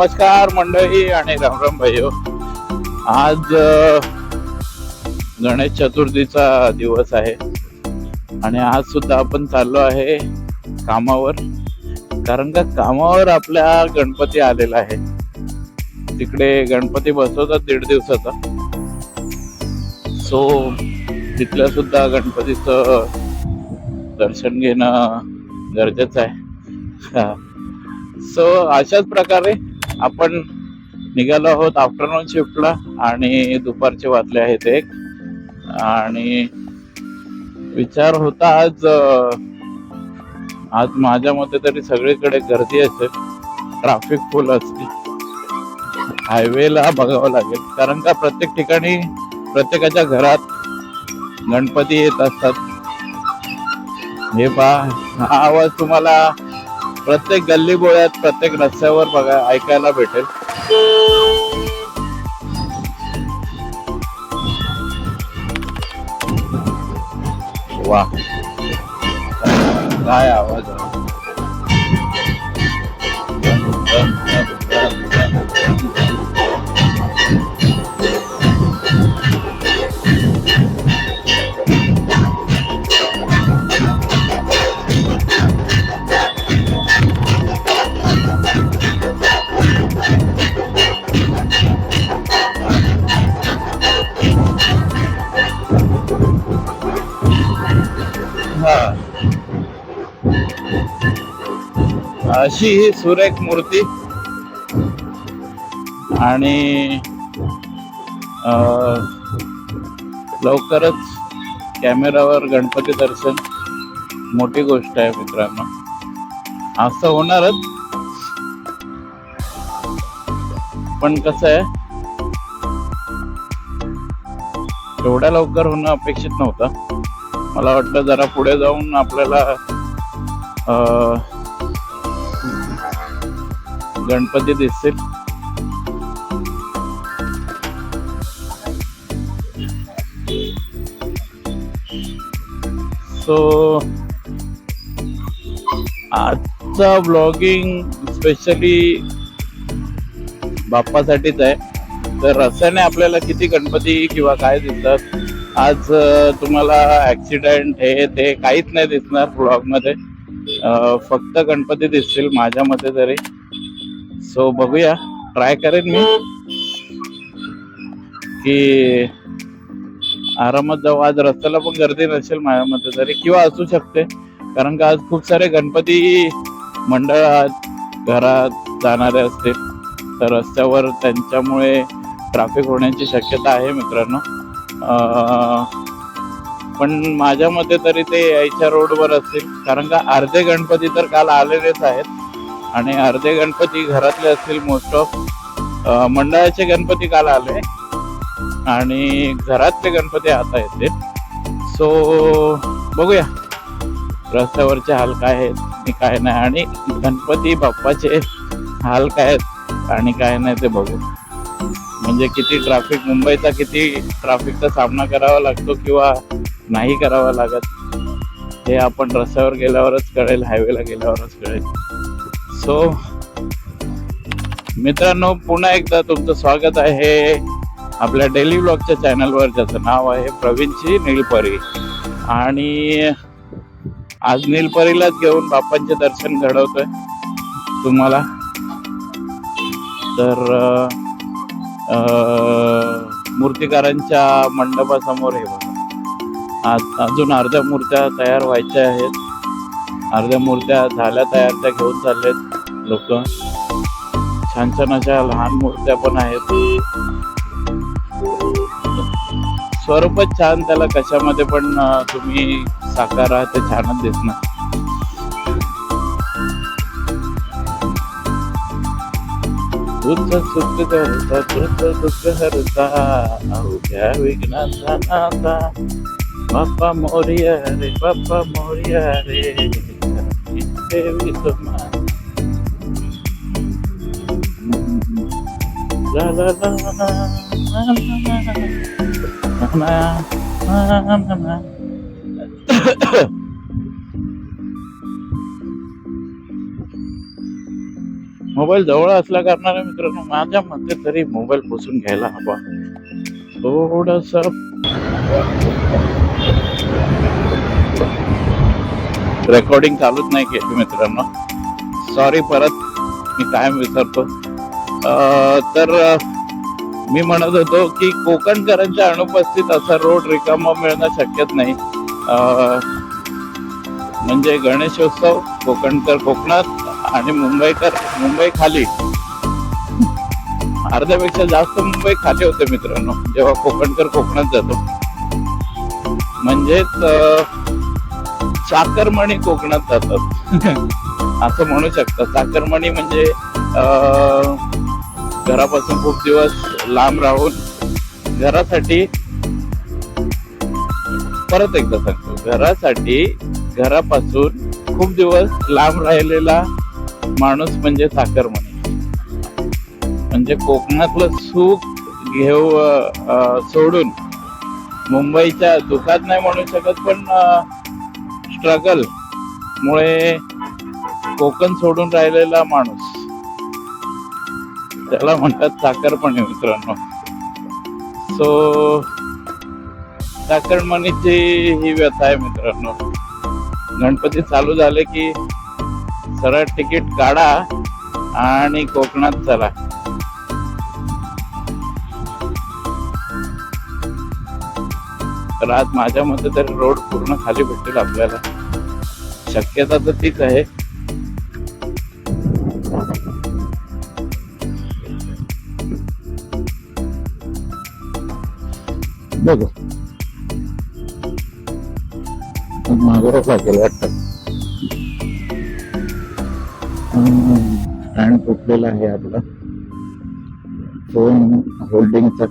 नमस्कार मंडळी आणि रामराम भाईयो आज गणेश चतुर्थीचा दिवस आहे. आणि आज सुद्धा आपण चाललो आहे कामावर. कारण का कामावर आपल्या गणपती आलेला आहे. तिकडे गणपती बसवतात दीड दिवसाचा. सो तिथल्या सुद्धा गणपतीचं दर्शन घेणं गरजेचं आहे. सो अशाच प्रकारे आपण निघालो आहोत आफ्टरनून शिफ्टला आणि दुपारचे वाजले आहेत एक. आणि विचार होता आज आज माझ्या मते तरी सगळीकडे गर्दी असेल. ट्रॅफिक फुल असते. हायवेला बघावं लागेल. कारण का प्रत्येक ठिकाणी प्रत्येकाच्या घरात गणपती येत असतात. हे पहा हा आवाज तुम्हाला प्रत्येक गल्ली बोळ्यात प्रत्येक रस्त्यावर बघा ऐकायला भेटेल. वा काय आवाज अशी ही सुरेख मूर्ती. आणि लवकरच कॅमेरावर गणपती दर्शन. मोठी गोष्ट आहे मित्रांनो. असं होणारच. पण कसं आहे एवढ्या लवकर होणं अपेक्षित नव्हतं. मला वाटलं जरा पुढे जाऊन आपल्याला गणपती दिसतील. सो आजचा ब्लॉगिंग स्पेशली बाप्पासाठीच आहे. तर रस्त्याने आपल्याला किती गणपती किंवा काय दिसतात आज तुम्हाला ऍक्सिडेंट हे ते काहीच नाही दिसणार ब्लॉगमध्ये फक्त गणपती दिसतील माझ्या मते तरी. सो बघूया. ट्राय करेन मी. की आरामात जाऊ. आज रस्त्याला पण गर्दी नसेल माझ्या मते तरी किंवा असू शकते. कारण का आज खूप सारे गणपती मंडळात घरात जाणारे असतील. तर रस्त्यावर त्यांच्यामुळे ट्रॅफिक होण्याची शक्यता आहे मित्रांनो. पण माझ्या मते तरी ते यायच्या रोडवर असतील. कारण का अर्धे गणपती तर काल आलेलेच आहेत. आणि अर्धे गणपती घरातले असतील मोस्ट ऑफ मंडळाचे गणपती काल आले आणि घरातले गणपती आता येते. सो बघूया. रस्त्यावरचे हाल काय आहेत आणि काय नाही आणि गणपती बाप्पाचे हाल काय आहेत आणि काय नाही ते बघू. म्हणजे किती ट्रॅफिक मुंबईचा किती ट्रॅफिकचा सामना करावा लागतो किंवा नाही करावा लागत हे आपण रस्त्यावर गेल्यावरच कळेल हायवेला गेल्यावरच कळेल. सो मित्रांनो पुन्हा एकदा तुमचं स्वागत आहे. आपल्या डेली ब्लॉगच्या चॅनलवर ज्याचं नाव आहे प्रवीणची नीलपरी. आणि आज नीलपरीलाच घेऊन बाप्पांचे दर्शन घडवतोय तुम्हाला. तर मूर्तिकारांच्या मंडपासमोर हे बघा. आज अजून अर्ध्या मूर्त्या तयार व्हायच्या आहेत. अर्ध्या मूर्त्या झाल्या तयार त्या घेऊन चाललेत. लोक. छान छान अशा लहान मूर्त्या पण आहेत. स्वरूपच छान त्याला कशामध्ये पण तुम्ही साकारा ते छानच दिसणार. तुझ सुख करता तुझ दुःख हरता अवघ्या विघ्नाचा नाथा बाप्पा मोर्या रे बाप्पा मोर्या रे. देवी तुम्हा मोबाईल जवळ असल्या कारणाने मित्रांनो माझ्या मते तरी मोबाईल पुसून घ्यायला हवा थोडस रेकॉर्डिंग चालूच नाही केली मित्रांनो सॉरी परत मी कायम विसरतो तर मी म्हणत होतो की कोकणकरांच्या अनुपस्थित असा रोड रिकामा मिळणं शक्यच नाही. म्हणजे गणेशोत्सव कोकणकर कोकणात आणि मुंबईकर मुंबई खाली. अर्ध्यापेक्षा जास्त मुंबई खाली होते मित्रांनो जेव्हा कोकणकर कोकणात जातो. म्हणजेच अं, चाकरमणी कोकणात जातात. असं म्हणू शकता. चाकरमणी म्हणजे अं, घरापासून खूप दिवस लांब राहून घरासाठी परत एकदा सांगतो. घरासाठी घरापासून खूप दिवस लांब राहिलेला माणूस म्हणजे साखरमणी म्हणजे कोकणातलं सुख घेऊ सोडून मुंबईच्या दुखात नाही म्हणू शकत पण स्ट्रगल मुळे कोकण सोडून राहिलेला माणूस त्याला म्हणतात चाकरपणे मित्रांनो. सो चाकरमणीची ही व्यथा आहे मित्रांनो. गणपती चालू झाले की सरळ तिकीट काढा आणि कोकणात चला. तर आज माझ्या मते तरी रोड पूर्ण खाली भेटेल आपल्याला. शक्यता तर तीच आहे. बघू. मागोरच लागेल वाटतं. स्टँड तुटलेला आहे आपला. फोन होल्डिंगचा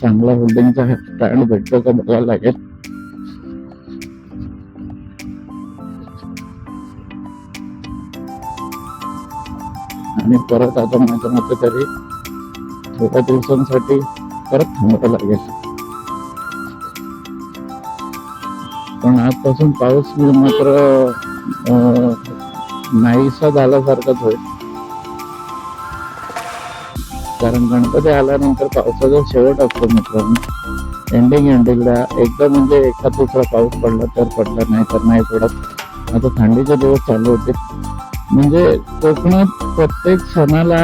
चांगला होल्डिंगचा स्टँड भेटतो का बघायला लागेल. आणि परत आता माझ्या मते तरी थोड्या दिवसांसाठी परत थांबावं लागेल. पण आजपासून पाऊस मात्र नाहीसा झाल्यासारखाच होईल. कारण गणपती आल्यानंतर पावसाचा शेवट असतो मित्रांनो. एंडिंग एंडिंगला एकदा म्हणजे एखाद दुसरा पाऊस पडला तर पडला नाही तर नाही पडत. आता थंडीचे दिवस चालू होते म्हणजे कोकणात प्रत्येक सणाला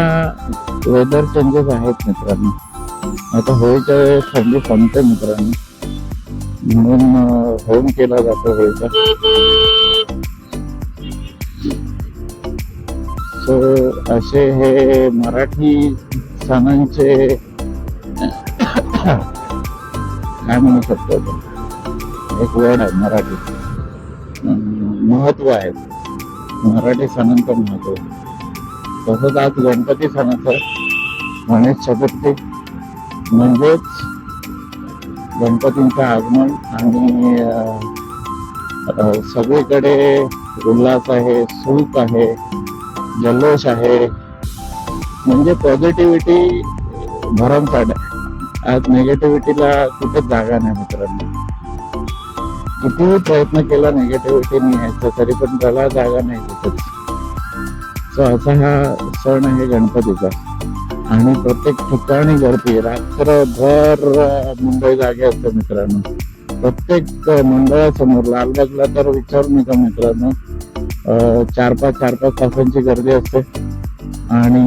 वेदर चेंजेस आहेत मित्रांनो. आता होळीच्या वेळेस थंडी संपते मित्रांनो. म्हणून होम केला जातो होळीचा. सो असे हे मराठी सणांचे काय म्हणू शकतो एक वर्ड आहे मराठी. महत्त्व आहे. मराठी सणांत महत्त्व तसंच आज गणपती सणाचं गणेश चतुर्थी. म्हणजेच गणपतींचं आगमन आणि सगळीकडे उल्हास आहे सुख आहे जल्लोष आहे. म्हणजे पॉझिटिव्हिटी भरमसाठ आहे आज निगेटिव्हिटीला कुठेच जागा नाही मित्रांनो. कितीही प्रयत्न केला निगेटिव्हिटी यायचा तरी पण त्याला जागा नाही सो असा हा सण आहे गणपतीचा. आणि प्रत्येक ठिकाणी गर्दी रात्रभर मुंबई जागे असते मित्रांनो. प्रत्येक मंडळासमोर लालबागला तर विचारू नका मित्रांनो. चार पाच चार पाच तासांची गर्दी असते. आणि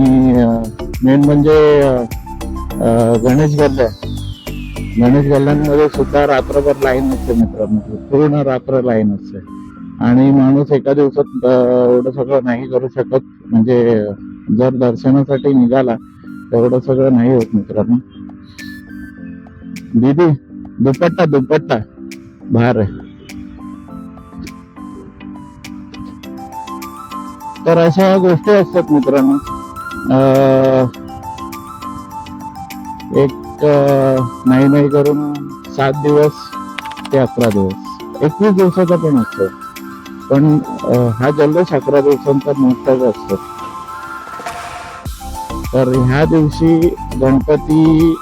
मेन म्हणजे गणेश गल्ल्या गणेश गल्ल्यांमध्ये सुद्धा रात्रभर लाईन असते मित्रांनो म्हणजे पूर्ण रात्र लाईन असते. आणि माणूस एका दिवसात एवढं सगळं नाही करू शकत. म्हणजे जर दर्शनासाठी निघाला तेवढं सगळं नाही होत मित्रांनो. दीदी दुपट्टा दुपट्टा. भार आहे तर अशा गोष्टी असतात मित्रांनो. एक नाही नाही करून सात दिवस ते अकरा दिवस. एकवीस दिवसाचा पण असतो. पण हा जल्लोष अकरा दिवसांचा मोठाच असतो. तर ह्या दिवशी गणपती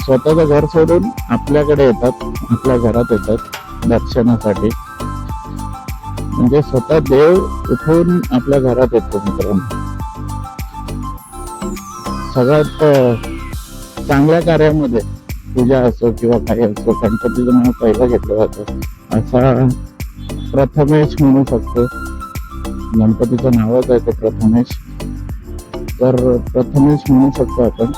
स्वतःचं घर सोडून आपल्याकडे येतात. आपल्या घरात येतात दर्शनासाठी. म्हणजे स्वतः देव उठून आपल्या घरात येतो मित्रांनो. सगळ्यात चांगल्या कार्यामध्ये पूजा असो किंवा काही असो गणपतीचं नाव पहिलं घेतलं जातं. असा प्रथमेश म्हणू शकतो. गणपतीचं नावच आहे ते प्रथमेश. तर प्रथमेश म्हणू शकतो आपण.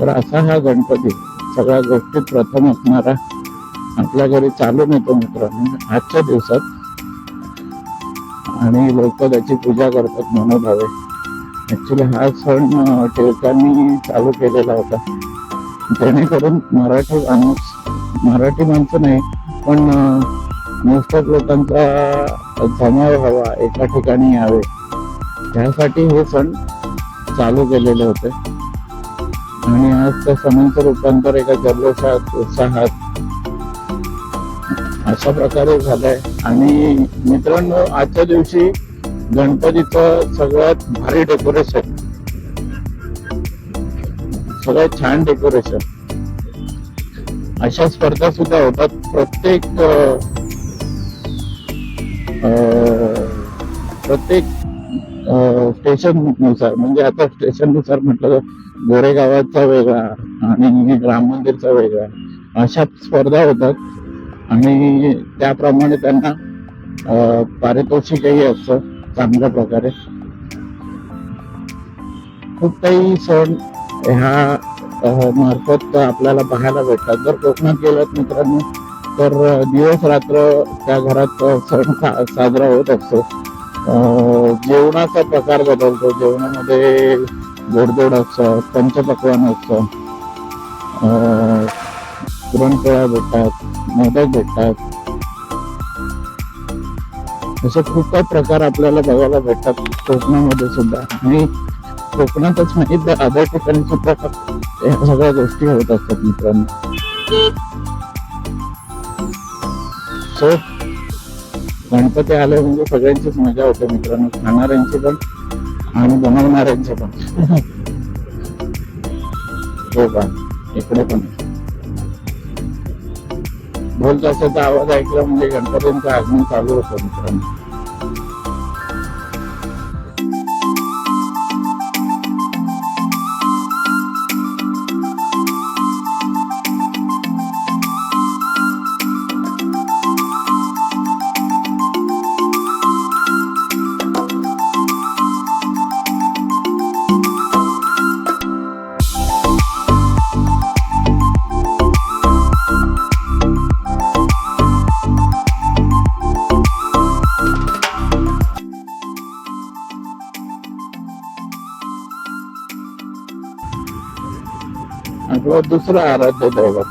तर असा हा गणपती. सगळ्या गोष्टीत प्रथम असणारा. आपल्या घरी चालून येतो मित्रांनो. आजच्या दिवसात आणि लोक त्याची पूजा करतात मनोभावे ऍक्च्युली हा सण टिळकांनी चालू केलेला होता. जेणेकरून मराठी माणूस मराठी माणसं नाही पण मोस्ट ऑफ लोकांचा जमाव हवा एका ठिकाणी यावे. त्यासाठी हे सण चालू केलेले होते. आणि आज त्या सणांचं रूपांतर एका जल्लोषात उत्साहात अशा प्रकारे झालाय. आणि मित्रांनो आजच्या दिवशी गणपतीचं सगळ्यात भारी डेकोरेशन सगळ्यात छान डेकोरेशन अशा स्पर्धा सुद्धा होतात. प्रत्येक प्रत्येक स्टेशननुसार म्हणजे आता स्टेशननुसार म्हटलं तर गोरेगावाचा वेगळा आणि राम मंदिरचा वेगळा अशा स्पर्धा होतात. आणि त्याप्रमाणे त्यांना पारितोषिकही असतं चांगल्या प्रकारे. खूप काही सण ह्या मार्फत आपल्याला पाहायला भेटतात. जर कोकणात गेलात मित्रांनो तर दिवस रात्र त्या घरात सण साजरा होत असतो. जेवणाचा प्रकार बदलतो. जेवणामध्ये गोडधोड असतं पंचपक्वान असतं. पुरणपोळ्या भेटतात मोदक भेटतात. असे खूप काही प्रकार आपल्याला बघायला भेटतात कोकणामध्ये सुद्धा. आणि कोकणातच नाही तर अदर ठिकाणी सुद्धा या सगळ्या गोष्टी होत असतात मित्रांनो. सो गणपती आले म्हणजे सगळ्यांचीच मजा होते मित्रांनो. खाणाऱ्यांची पण आणि बनवणाऱ्यांची पण. हो का? इकडे पण. ढोल ताशाचा आवाज ऐकला म्हणजे गणपतींचं आगमन चालू होतं मित्रांनो. आपलं दुसरं आराध्य दैवत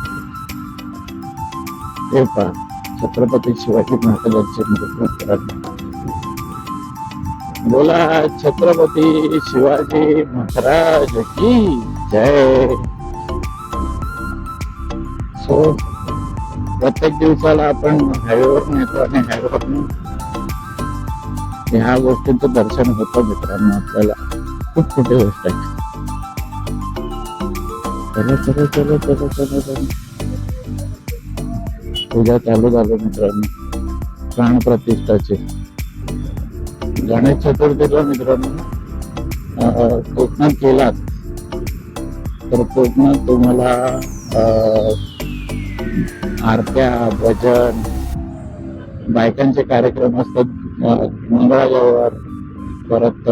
हे पहा छत्रपती शिवाजी महाराजांचे बोला छत्रपती शिवाजी महाराज की जय. सो प्रत्येक दिवसाला आपण हायवेवर नेतो आणि हायवेवर ह्या गोष्टींचं दर्शन होतं मित्रांनो आपल्याला. खूप मोठी गोष्ट आहे. चलो चलो चलो चलो चलो चलो पूजा चालू झालं मित्रांनो. प्राणप्रतिष्ठाची गणेश चतुर्थीला मित्रांनो पूर्ण कोकणात तर कोकणात तुम्हाला आरत्या भजन बायकांचे कार्यक्रम असतात मंगळाजवळ परत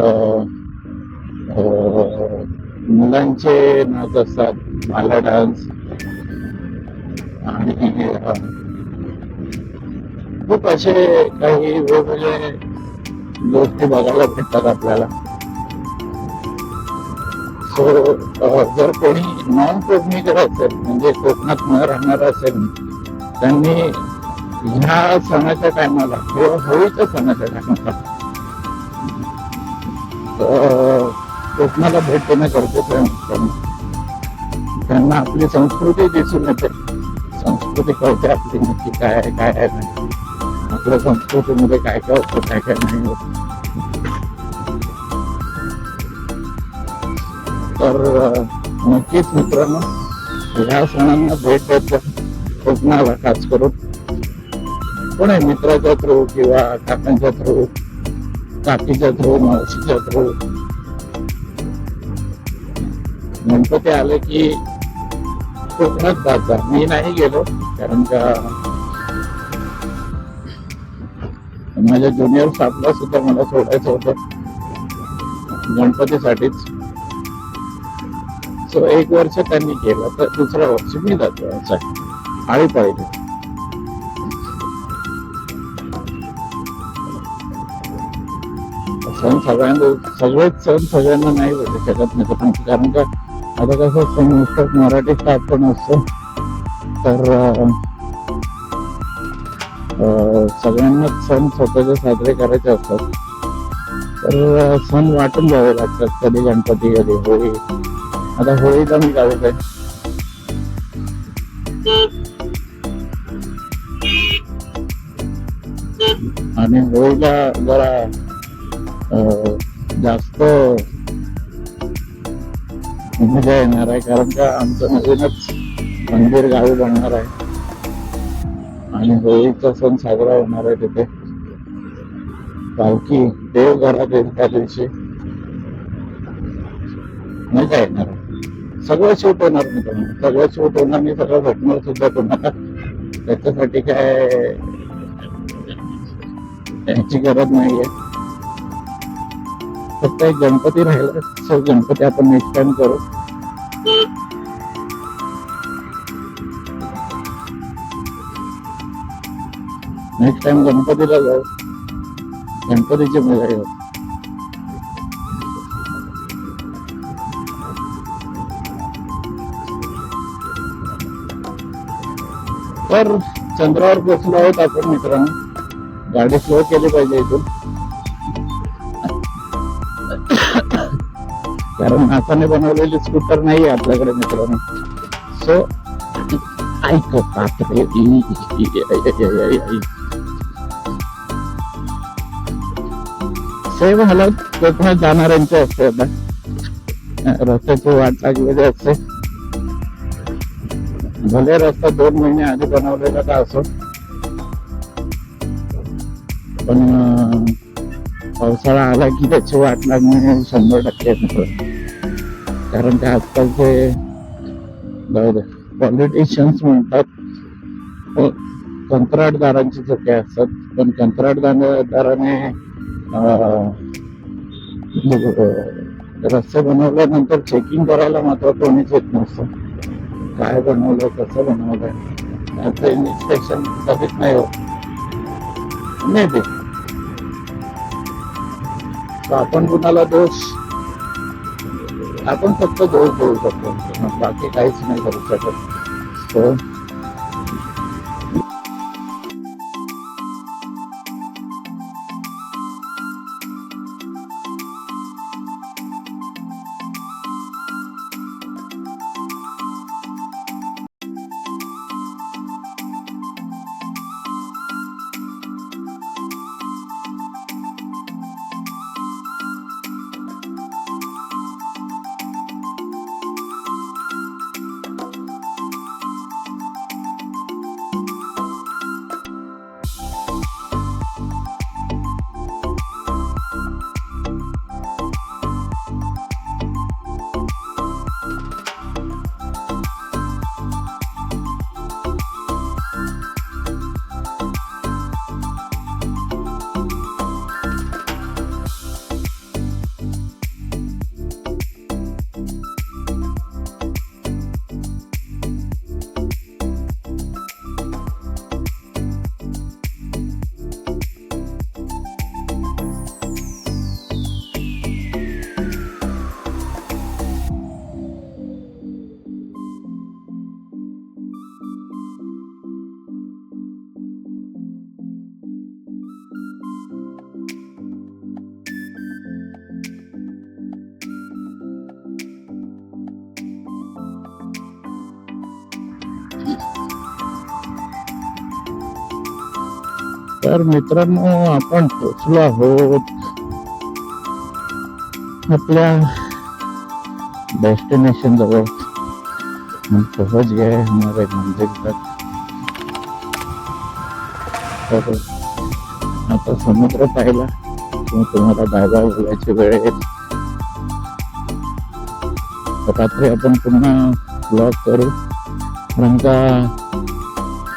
मुलांचे नाच असतात. माला डान्स. आणि खूप असे काही वेगवेगळे गोष्टी बघायला भेटतात आपल्याला. सो जर कोणी नॉन कोकणीकडे असेल म्हणजे कोकणात न राहणार असेल त्यांनी ह्या सणाच्या टायमाला किंवा होळीच्या सणाच्या टायमाला कोकणाला भेट देणं गरजेचं आहे. त्यांना आपली संस्कृती दिसून येते. संस्कृती कळते आपली नक्की काय आहे काय आहे नाही. आपल्या संस्कृतीमध्ये काय काय होतं काय काय नाही होत. तर नक्कीच मित्रांनो ह्या सणांना भेट द्यायचं कोकणाला खास करून. कोणी मित्राच्या थ्रू किंवा काकांच्या थ्रू काकीच्या थ्रू मावशीच्या थ्रू. गणपती आले की कोकणात जायचा मी नाही गेलो कारण का माझ्या ज्युनियर स्टाफला सुद्धा मला सोडायचं होतं. गणपतीसाठीच. सो एक वर्ष त्यांनी केलं तर दुसरं वर्ष मी जातो असं आळी पाहिजे सण सगळ्यांना सगळेच सण सगळ्यांना नाही भेटू शकत नाही पण. कारण का आता कसं असतं नुसतं मराठी स्टाफ पण असतो. तर सगळ्यांनाच सण स्वतःचे साजरे करायचे असतात. तर सण वाटून जावे लागतात कधी गणपती कधी होळी. आता होळीला मी जाऊ आहे आणि होळीला जरा जास्त मजा येणार आहे कारण का आमचं नवीनच मंदिर गावी बनणार आहे. आणि होळीचा सण साजरा होणार आहे तिथे. पालखी देव घरात येईल त्या दिवशी. मजा येणार? आहे सगळं शूट होणार मित्रांनो सगळं शूट होणार मी सगळं भेटणार सुद्धा तुम्हाला. त्याच्यासाठी काय याची गरज नाहीये. फक्त एक गणपती राहिला सर गणपती आपण नेक्स्ट टाइम करू. नेक्स्ट टाइम गणपतीला जाऊ. गणपतीची मजा येऊ तर चंद्रावर पोचलो आहोत आपण मित्रांनो. गाडी स्लो केली पाहिजे इथून. कारण हाताने बनवलेली स्कूटर नाही आपल्याकडे मित्रांनो. सो ऐक बापरे. ई, ई, ई, सेम हालत कोकणात जाणाऱ्यांचे असते आता. रस्त्याची वाट लागलेली असते. भले रस्ता दोन महिने आधी बनवलेला का असो. पण पावसाळा आला की त्याची वाट लागणे शंभर टक्के कारण ते आजकालचे पॉलिटिशियन्स म्हणतात हो, कंत्राटदारांची चुकी असतात. पण कंत्राटदाराने रस्ते बनवल्यानंतर चेकिंग करायला मात्र कोणीच येत नसतं. काय बनवलं कसं बनवलं त्याचं इन्स्पेक्शन कधीच नाही होत नाही ते आपण कुणाला दोष? आपण फक्त दोष देऊ शकतो. बाकी काहीच नाही करू शकत. हो? तर मित्रांनो आपण पोचलो आहोत आपल्या डेस्टिनेशन जवळ. हम पहुंच गए हमारे तक तर. आता समुद्र पाहिला की तुम्हाला बाय बोलायची वेळ येईल. रात्री आपण पुन्हा ब्लॉग करू. कारण का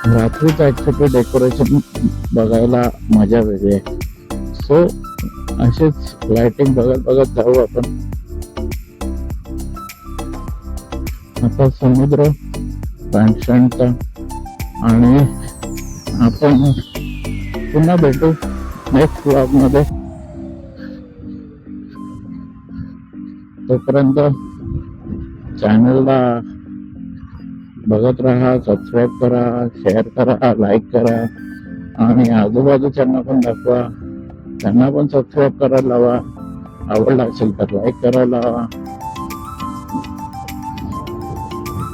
रात्रीचं ऍक्च्युली डेकोरेशन बघायला मजा वेगळी आहे. सो असेच लाइटिंग बघत बघत जाऊ आपण. आता समुद्र पॅन्ट आणि आपण पुन्हा भेटू नेक्स्ट ब्लॉगमध्ये. तोपर्यंत चॅनलला बघत राहा सबस्क्राईब करा शेअर करा लाईक करा आणि आजूबाजूच्यांना पण दाखवा. त्यांना पण सबस्क्राईब करायला लावा. आवडला असेल तर लाईक करायला लावा.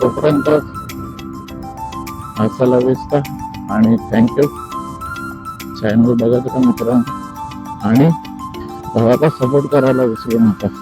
तोपर्यंत असायला विसता आणि थँक्यू चॅनल बघत राहा मित्रांनो. आणि भावाला सपोर्ट करायला विसरू नका.